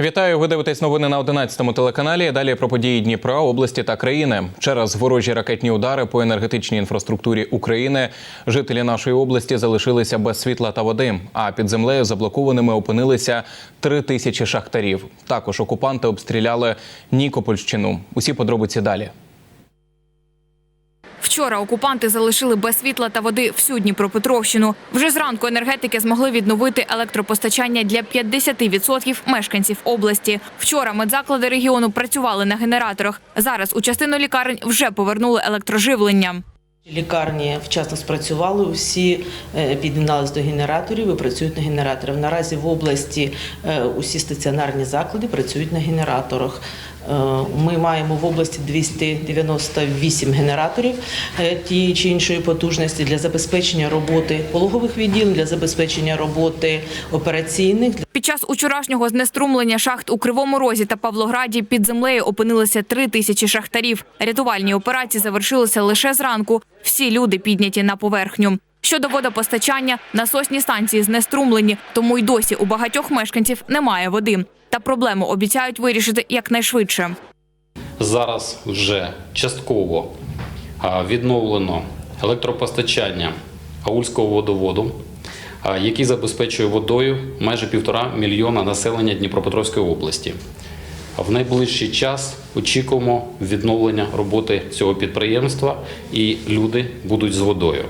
Вітаю. Ви дивитесь новини на 11-му телеканалі. Далі про події Дніпра, області та країни. Через ворожі ракетні удари по енергетичній інфраструктурі України жителі нашої області залишилися без світла та води. А під землею заблокованими опинилися три тисячі шахтарів. Також окупанти обстріляли Нікопольщину. Усі подробиці далі. Вчора окупанти залишили без світла та води всю Дніпропетровщину. Вже зранку енергетики змогли відновити електропостачання для 50% мешканців області. Вчора медзаклади регіону працювали на генераторах. Зараз у частину лікарень вже повернули електроживлення. Лікарні вчасно спрацювали, усі е, під'єднались до генераторів і працюють на генераторах. Наразі в області е, усі стаціонарні заклади працюють на генераторах. Е, Ми маємо в області 298 генераторів е, тієї чи іншої потужності для забезпечення роботи пологових відділень, для забезпечення роботи операційних. Під час учорашнього знеструмлення шахт у Кривому Розі та Павлограді під землею опинилися три тисячі шахтарів. Рятувальні операції завершилися лише зранку. Всі люди підняті на поверхню. Щодо водопостачання, насосні станції знеструмлені, тому й досі у багатьох мешканців немає води. Та проблему обіцяють вирішити якнайшвидше. Зараз вже частково відновлено електропостачання Аульського водоводу, який забезпечує водою майже півтора мільйона населення Дніпропетровської області. В найближчий час очікуємо відновлення роботи цього підприємства, і люди будуть з водою.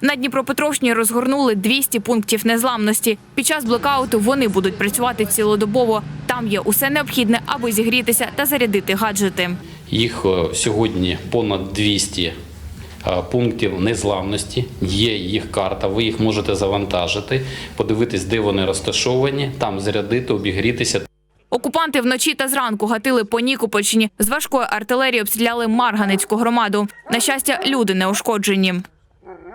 На Дніпропетровщині розгорнули 200 пунктів незламності. Під час блокауту вони будуть працювати цілодобово. Там є усе необхідне, аби зігрітися та зарядити гаджети. Їх е, сьогодні понад 200 е, пунктів незламності. Є їх карта. Ви їх можете завантажити, подивитись, де вони розташовані, там зарядити, обігрітися. Окупанти вночі та зранку гатили по Нікопольщині. З важкої артилерії обстріляли Марганецьку громаду. На щастя, люди не ушкоджені.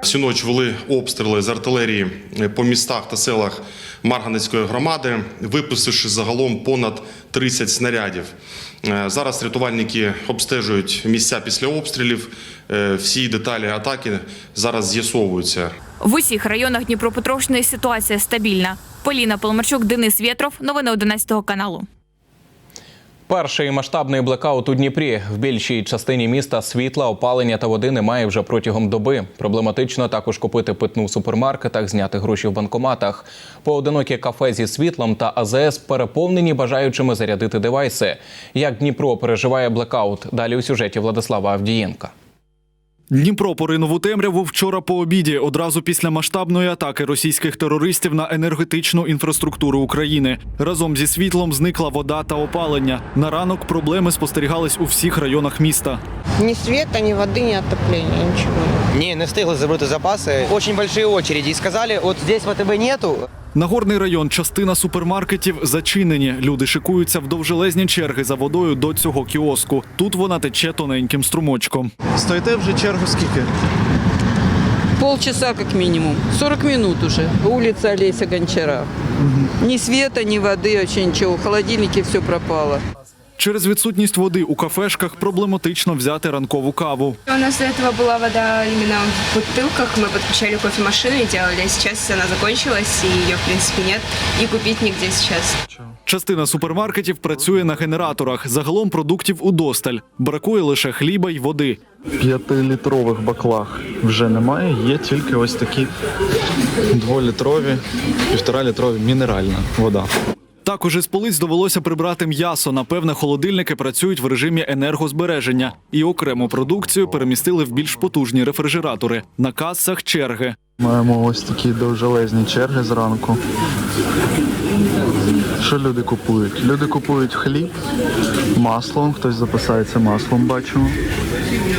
Всю ніч вели обстріли з артилерії по містах та селах Марганецької громади, випустивши загалом понад 30 снарядів. Е, Зараз рятувальники обстежують місця після обстрілів. Е, Всі деталі атаки зараз з'ясовуються. В усіх районах Дніпропетровщини ситуація стабільна. Поліна Поломарчук, Денис Вєтров. Новини 11 каналу. Перший масштабний блекаут у Дніпрі. В більшій частині міста світла, опалення та води немає вже протягом доби. Проблематично також купити питну в супермаркетах, зняти гроші в банкоматах. Поодинокі кафе зі світлом та АЗС переповнені бажаючими зарядити девайси. Як Дніпро переживає блекаут? Далі у сюжеті Владислава Авдієнка. Дніпро поринув у темряву вчора по обіді, одразу після масштабної атаки російських терористів на енергетичну інфраструктуру України. Разом зі світлом зникла вода та опалення. На ранок проблеми спостерігались у всіх районах міста. Ни света, ни воды, ни отопления, ничего. Не, не встигли забрати запаси. Очень большие очереди. И сказали, вот здесь ВТБ нету. Нагорний район, частина супермаркетів зачинені. Люди шикуються в довжелезні черги за водою до цього кіоску. Тут вона тече тоненьким струмочком. Стоїте вже чергу скільки? Полчаса как минимум. 40 минут уже. Улица Олеся Гончара. Ни света, ни воды, вообще ничего. Холодильники все пропало. Через відсутність води у кафешках проблематично взяти ранкову каву. У нас до этого была вода именно в бутылках. Мы подключали кофемашину и делали. А Сейчас она закончилась, и ее, в принципе, нет. И купить нигде сейчас. Частина супермаркетів працює на генераторах. Загалом продуктів удосталь. Бракує лише хліба й води. П'ятилітрових баклах вже немає, є тільки ось такі дволітрові, півторалітрові мінеральна вода. Також із полиць довелося прибрати м'ясо. Напевне, холодильники працюють в режимі енергозбереження і окрему продукцію перемістили в більш потужні рефрижератори. На касах черги. Маємо ось такі довжелезні черги зранку. Що люди купують? Люди купують хліб, масло, хтось запасається маслом, бачимо.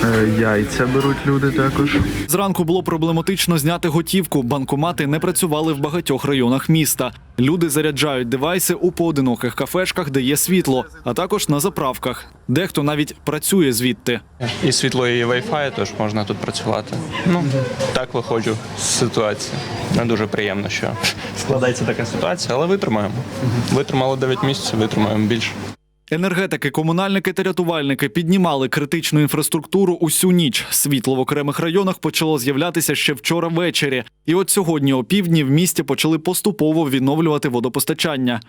Е, Яйця беруть люди також. Зранку було проблематично зняти готівку. Банкомати не працювали в багатьох районах міста. Люди заряджають девайси у поодиноких кафешках, де є світло, а також на заправках. Дехто навіть працює звідти. І світло, і Wi-Fi, тож можна тут працювати. Ну, так виходжу з ситуації. Не дуже приємно, що складається така ситуація, але витримаємо. Витримали 9 місяців, витримаємо більше. Енергетики, комунальники та рятувальники піднімали критичну інфраструктуру усю ніч. Світло в окремих районах почало з'являтися ще вчора ввечері. І от сьогодні, о півдні, в місті почали поступово відновлювати водопостачання.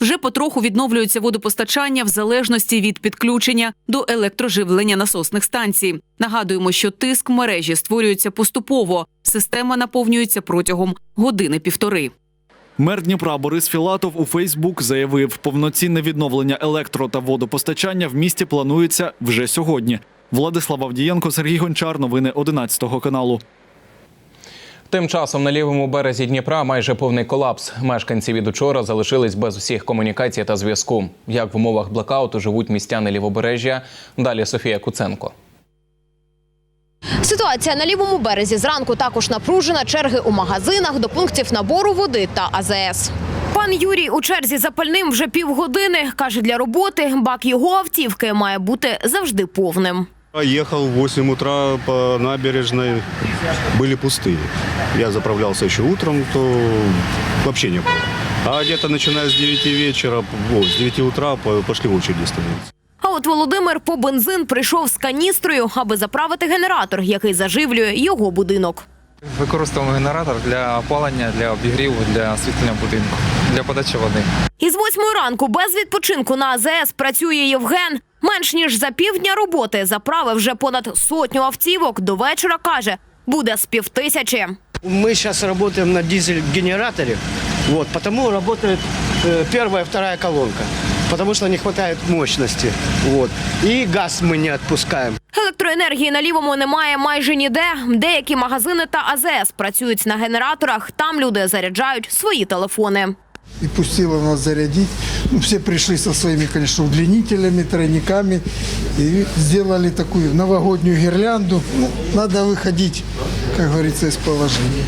Вже потроху відновлюється водопостачання в залежності від підключення до електроживлення насосних станцій. Нагадуємо, що тиск в мережі створюється поступово. Система наповнюється протягом години-півтори. Мер Дніпра Борис Філатов у Фейсбук заявив, повноцінне відновлення електро та водопостачання в місті планується вже сьогодні. Владислав Авдієнко, Сергій Гончар. Новини 11 каналу. Тим часом на лівому березі Дніпра майже повний колапс. Мешканці від учора залишились без усіх комунікацій та зв'язку. Як в умовах блекауту живуть містяни лівобережжя? Далі Софія Куценко. Ситуація на лівому березі зранку також напружена. Черги у магазинах до пунктів набору води та АЗС. Пан Юрій у черзі за пальним вже півгодини. Каже, для роботи бак його автівки має бути завжди повним. Ехал в 8 утра по набережной, были пустые. Я заправлялся еще утром, то вообще не было. А где-то начиная с 9 вечера, о, с 9 утра по- пошли в очереди становиться. А от Володимир по бензин прийшов з каністрою, аби заправити генератор, який заживлює його будинок. Використовуємо генератор для опалення, для обігріву, для освітлення будинку, для подачі води. Із восьмої ранку без відпочинку на АЗС працює Євген. Менш ніж за півдня роботи заправив вже понад сотню автівок. До вечора каже, буде з півтисячі. Мы сейчас работаем на дизель-генераторе, вот, потому работает э, первая, вторая колонка, потому что не хватает мощности, вот. И газ мы не отпускаем. Електроенергії на лівому немає майже ніде. Деякі магазини та АЗС працюють на генераторах. Там люди заряджають свої телефони. и пустила нас зарядить. Ну, все пришли со своими, конечно, удлинителями, тройниками и сделали такую новогоднюю гирлянду. Ну, надо выходить, как говорится, из положения.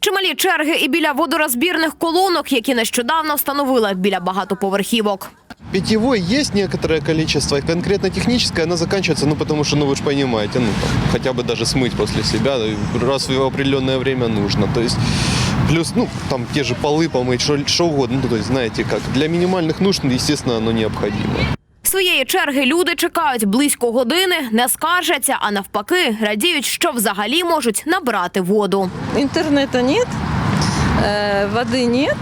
Чималі черги і біля водорозбірних колонок, які нещодавно встановили біля багатоповерхівок. Питьевой есть некоторое количество, конкретно техническое оно заканчивается, ну потому что, ну вы же понимаете, ну там, хотя бы даже смыть после себя раз в определенное время нужно. То есть плюс, ну там те же полы помыть, что, что угодно, ну то есть знаете как. Для минимальных нужд, естественно, оно необходимо. Своєї черги люди чекають близько години, не скаржаться, а навпаки радіють, що взагалі можуть набрати воду. Интернета нет, э, воды нет.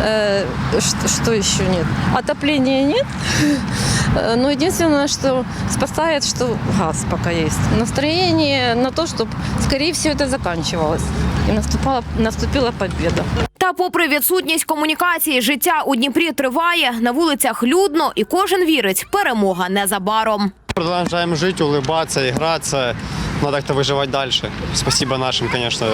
Э, ш- что еще нет? Отопления нет. Э, Но единственное, что спасает, что газ пока есть. Настроение на то, чтобы скорее всего это заканчивалось. И наступала, наступила победа. Та, попри відсутність комунікації, життя у Дніпрі триває. На вулицях людно, і кожен вірить, перемога незабаром. Продолжаем жить, улыбаться, играться. Надо как-то выживать дальше. Спасибо нашим, конечно,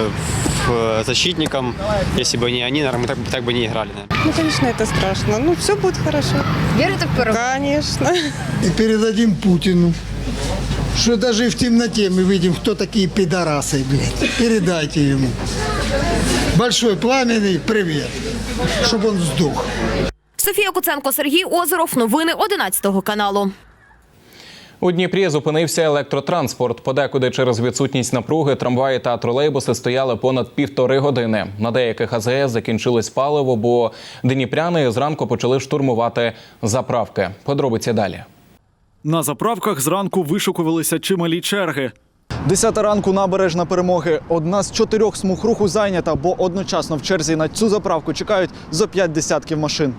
в- защитникам. Если бы не они, наверное, мы так, так бы не играли. наверное. Ну, конечно, это страшно. Ну, все будет хорошо. Верите в перемогу? Конечно. И передадим Путину, что даже и в темноте мы видим, кто такие пидорасы, блядь. Передайте ему. Большой пламенный привет, чтобы он сдох. Софія Куценко, Сергій Озеров. Новини 11 каналу. У Дніпрі зупинився електротранспорт. Подекуди через відсутність напруги трамваї та тролейбуси стояли понад півтори години. На деяких АЗС закінчилось паливо, бо дніпряни зранку почали штурмувати заправки. Подробиці далі. На заправках зранку вишукувалися чималі черги. Десята ранку набережна перемоги. Одна з чотирьох смуг руху зайнята, бо одночасно в черзі на цю заправку чекають зо п'ять десятків машин.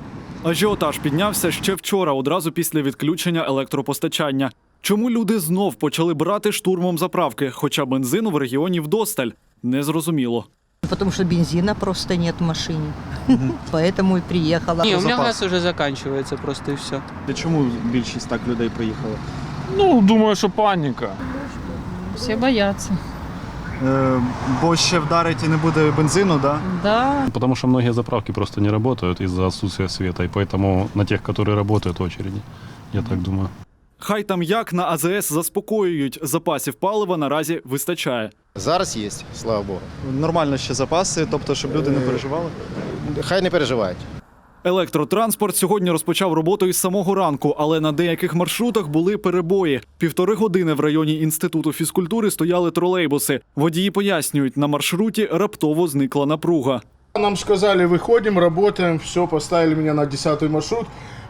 Ажіотаж піднявся ще вчора, одразу після відключення електропостачання. Чому люди знов почали брати штурмом заправки, хоча бензину в регіоні вдосталь? Незрозуміло. Потому что бензина просто нет в машине. Поэтому и приехала. Не, у меня газ уже заканчивается просто и все. Чому більшість так людей приїхали? Ну, думаю, що паніка. Все боятся. Е, бо ще вдарить і не буде бензину, да? Да. Потому что многие заправки просто не работают из-за отсутствия света, и поэтому на тех, которые работают, очереди. Я так думаю. Хай там як на АЗС заспокоюють, запасів палива наразі вистачає. Зараз є, слава Богу. Нормально ще запаси, тобто, щоб люди не переживали. Хай не переживають. Електротранспорт сьогодні розпочав роботу із самого ранку, але на деяких маршрутах були перебої. Півтори години в районі інституту фізкультури стояли тролейбуси. Водії пояснюють, на маршруті раптово зникла напруга. Нам сказали, выходим, работаем, все, поставили меня на 10 маршрут,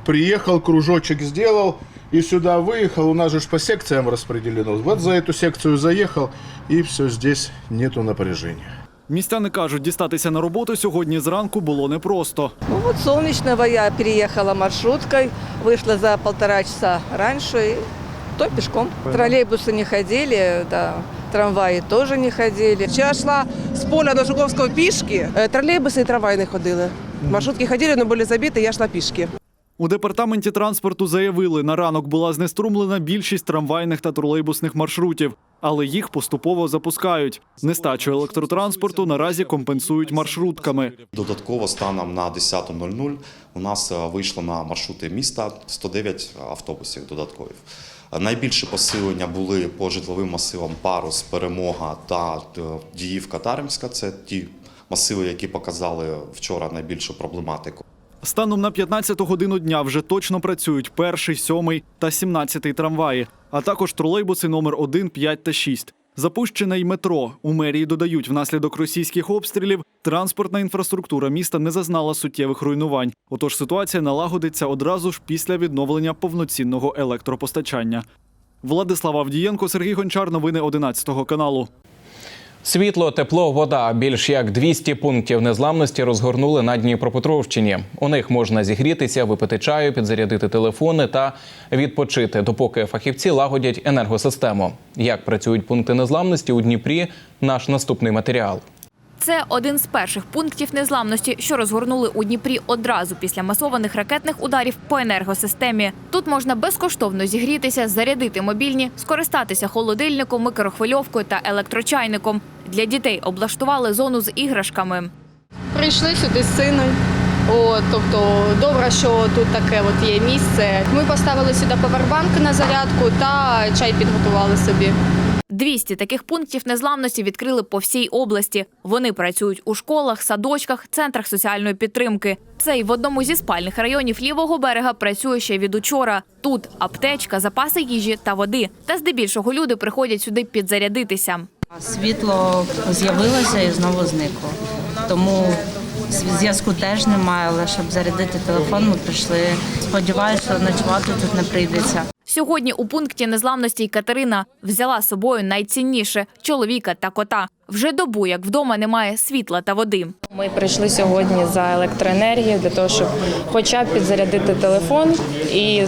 приехал, кружочек сделал и сюда выехал, у нас же ж по секциям распределено. Вот за эту секцию заехал, и все, здесь нету напряжения. Містяни кажуть, дістатися на роботу сьогодні зранку було непросто. Ну вот солнечного я переехала маршруткой, вышла за полтора часа раньше, и то пешком. Троллейбусы не ходили, да, трамваї тоже не ходили. Я шла з поля до Жуковського пішки. Е, Тролейбуси і трамваї не ходили. Маршрутки ходили, але були забиті, я йшла пішки. У департаменті транспорту заявили, на ранок була знеструмлена більшість трамвайних та тролейбусних маршрутів, але їх поступово запускають. Нестачу електротранспорту наразі компенсують маршрутками. Додатково станом на 10.00 у нас е, вийшло на маршрути міста 109 автобусів додаткових. Найбільше посилення були по житловим масивам Парус, Перемога та е, Діївка Таремська. Це ті масиви, які показали вчора найбільшу проблематику. Станом на 15 годину дня вже точно працюють перший, сьомий та 17 трамваї, а також тролейбуси номер 1, 5 та 6. Запущене й метро. У мерії додають, внаслідок російських обстрілів транспортна інфраструктура міста не зазнала суттєвих руйнувань. Отож ситуація налагодиться одразу ж після відновлення повноцінного електропостачання. Владислав Авдієнко, Сергій Гончар. Новини 11 каналу. Світло, тепло, вода. Більш як 200 пунктів незламності розгорнули на Дніпропетровщині. У них можна зігрітися, випити чаю, підзарядити телефони та відпочити, допоки фахівці лагодять енергосистему. Як працюють пункти незламності у Дніпрі? Наш наступний матеріал. Це один з перших пунктів незламності, що розгорнули у Дніпрі одразу після масованих ракетних ударів по енергосистемі. Тут можна безкоштовно зігрітися, зарядити мобільні, скористатися холодильником, микрохвильовкою та електрочайником. Для дітей облаштували зону з іграшками. Прийшли сюди з сином. От, тобто добре, що тут таке от є місце. Ми поставили сюди повербанк на зарядку та чай підготували собі. 200 таких пунктів незламності відкрили по всій області. Вони працюють у школах, садочках, центрах соціальної підтримки. Цей в одному зі спальних районів лівого берега працює ще від учора. Тут аптечка, запаси їжі та води. Та здебільшого люди приходять сюди підзарядитися. Світло з'явилося і знову зникло. Тому зв'язку теж немає, але щоб зарядити телефон, ми прийшли. Сподіваюся, ночувати тут не прийдеться. Сьогодні у пункті незламності Катерина взяла з собою найцінніше чоловіка та кота. Вже добу, як вдома немає світла та води. Ми прийшли сьогодні за електроенергією для того, щоб хоча б підзарядити телефон і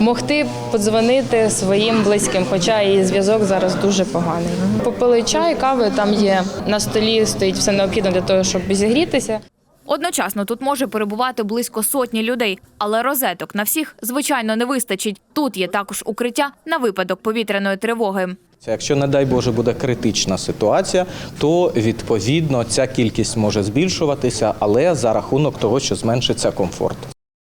могти подзвонити своїм близьким, хоча і зв'язок зараз дуже поганий. Попили чай, кави там є на столі, стоїть все необхідне для того, щоб зігрітися. Одночасно тут може перебувати близько сотні людей, але розеток на всіх звичайно не вистачить. Тут є також укриття на випадок повітряної тривоги. Якщо, не дай Боже, буде критична ситуація, то відповідно ця кількість може збільшуватися, але за рахунок того, що зменшиться комфорт.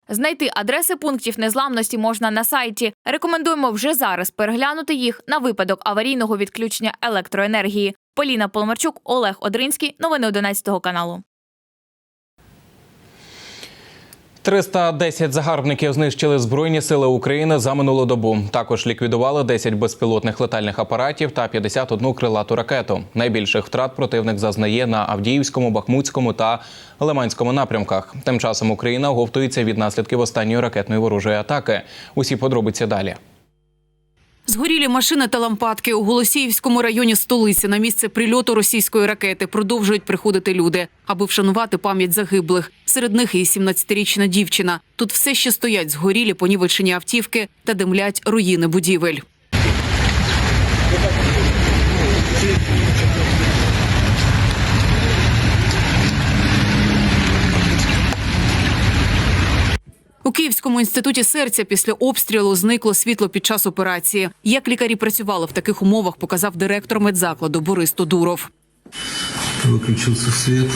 Знайти адреси пунктів незламності можна на сайті. Рекомендуємо вже зараз переглянути їх на випадок аварійного відключення електроенергії. Поліна Полмарчук, Олег Одринський. Новини 11 каналу. 310 загарбників знищили Збройні сили України за минулу добу. Також ліквідували 10 безпілотних летальних апаратів та 51 крилату ракету. Найбільших втрат противник зазнає на Авдіївському, Бахмутському та Лиманському напрямках. Тим часом Україна оговтується від наслідків останньої ракетної ворожої атаки. Усі подробиці далі. Згорілі машини та лампадки у Голосіївському районі столиці на місце прильоту російської ракети продовжують приходити люди, аби вшанувати пам'ять загиблих. Серед них і 17-річна дівчина. Тут все ще стоять згорілі понівечені автівки та димлять руїни будівель. Київському інституті серця після обстрілу зникло світло під час операції. Як лікарі працювали в таких умовах, показав директор медзакладу Борис Тодуров. Выключился свет.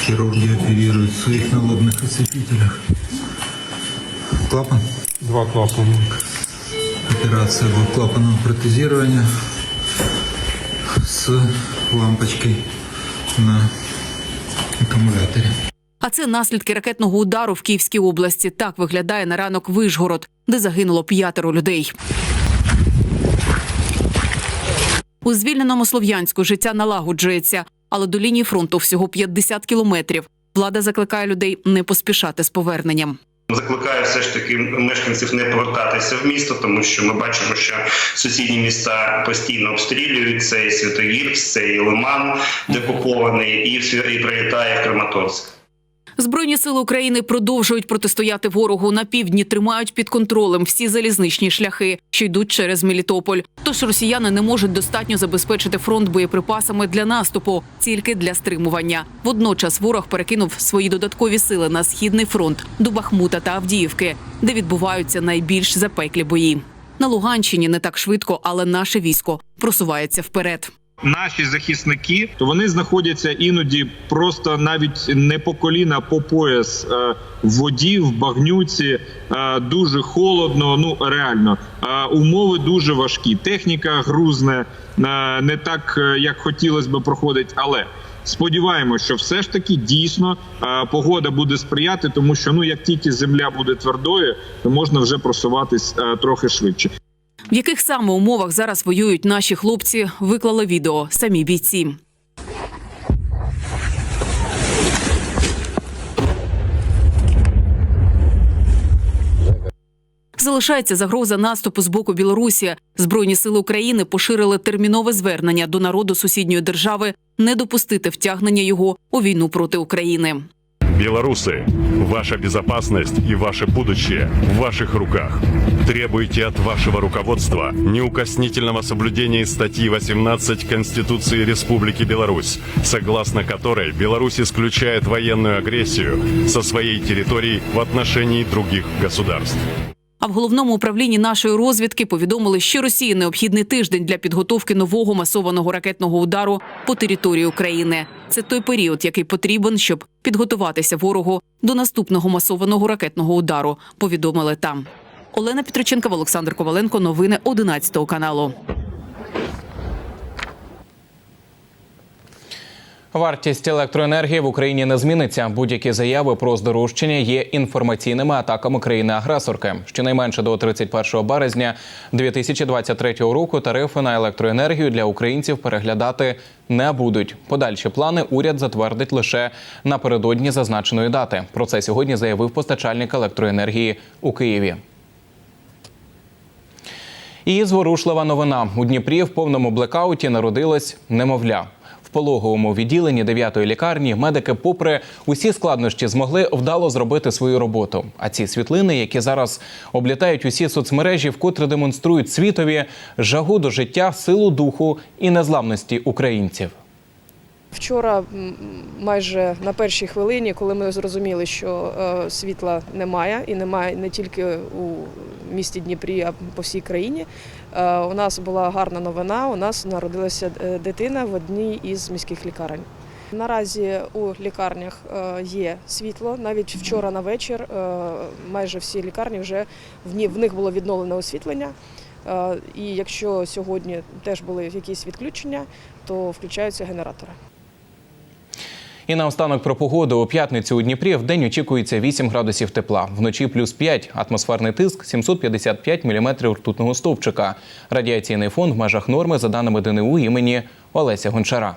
Хирурги оперируют в своих налобных осветителях. Клапан? Два клапана. Операция двухклапанного протезирования с лампочкой на аккумуляторе. А це наслідки ракетного удару в Київській області. Так виглядає на ранок Вишгород, де загинуло п'ятеро людей. У звільненому Слов'янську життя налагоджується, але до лінії фронту всього 50 кілометрів. Влада закликає людей не поспішати з поверненням. Закликаю все ж таки мешканців не повертатися в місто, тому що ми бачимо, що сусідні міста постійно обстрілюють. Це і Святогірськ, і Лиман декупований, і, і прилітає Краматорськ. Збройні сили України продовжують протистояти ворогу на півдні, тримають під контролем всі залізничні шляхи, що йдуть через Мелітополь. Тож росіяни не можуть достатньо забезпечити фронт боєприпасами для наступу, тільки для стримування. Водночас ворог перекинув свої додаткові сили на східний фронт до Бахмута та Авдіївки, де відбуваються найбільш запеклі бої. На Луганщині не так швидко, але наше військо просувається вперед. Наші захисники то вони знаходяться іноді просто навіть не по коліна, а по пояс е, в воді, в багнюці, е, дуже холодно. Ну реально Е, умови дуже важкі. Техніка грузне, не так як хотілося би проходить, але. Сподіваємося, що все ж таки дійсно погода буде сприяти, тому що ну як тільки земля буде твердою, то можна вже просуватись трохи швидше. В яких саме умовах зараз воюють наші хлопці, виклали відео самі бійці. Залишається загроза наступу з боку Білорусі. Збройні сили України поширили термінове звернення до народу сусідньої держави не допустити втягнення його у війну проти України. Белорусы, ваша безопасность и ваше будущее в ваших руках. Требуйте от вашего руководства неукоснительного соблюдения статьи 18 Конституции Республики Беларусь, согласно которой Беларусь исключает военную агрессию со своей территории в отношении других государств. А в головному управлінні нашої розвідки повідомили, що Росії необхідний тиждень для підготовки нового масованого ракетного удару по території України. Це той період, який потрібен, щоб підготуватися ворогу до наступного масованого ракетного удару. Повідомили там. Олена Петриченкова, Олександр Коваленко. Новини 11 каналу. Вартість електроенергії в Україні не зміниться. Будь-які заяви про здорожчання є інформаційними атаками країни-агресорки. Щонайменше до 31 березня 2023 року тарифи на електроенергію для українців переглядати не будуть. Подальші плани уряд затвердить лише напередодні зазначеної дати. Про це сьогодні заявив постачальник електроенергії у Києві. І зворушлива новина у Дніпрі в повному блекауті народилось немовля. Пологовому відділенні 9-ї лікарні медики, попри усі складнощі, змогли вдало зробити свою роботу. А ці світлини, які зараз облітають усі соцмережі, вкотре демонструють світові жагу до життя, силу духу і незламності українців. Вчора майже на першій хвилині, коли ми зрозуміли, що е, світла немає, і немає не тільки у місті Дніпрі, а по всій країні. е, у нас була гарна новина. У нас народилася е, дитина в одній із міських лікарень. Наразі у лікарнях є світло. Навіть вчора на вечір майже всі лікарні вже в них було відновлене освітлення. І якщо сьогодні теж були якісь відключення, то включаються генератори. І наостанок про погоду у п'ятницю у Дніпрі в день очікується 8 градусів тепла, вночі плюс 5, атмосферний тиск 755 мм ртутного стовпчика. Радіаційний фон в межах норми за даними ДНУ імені Олеся Гончара.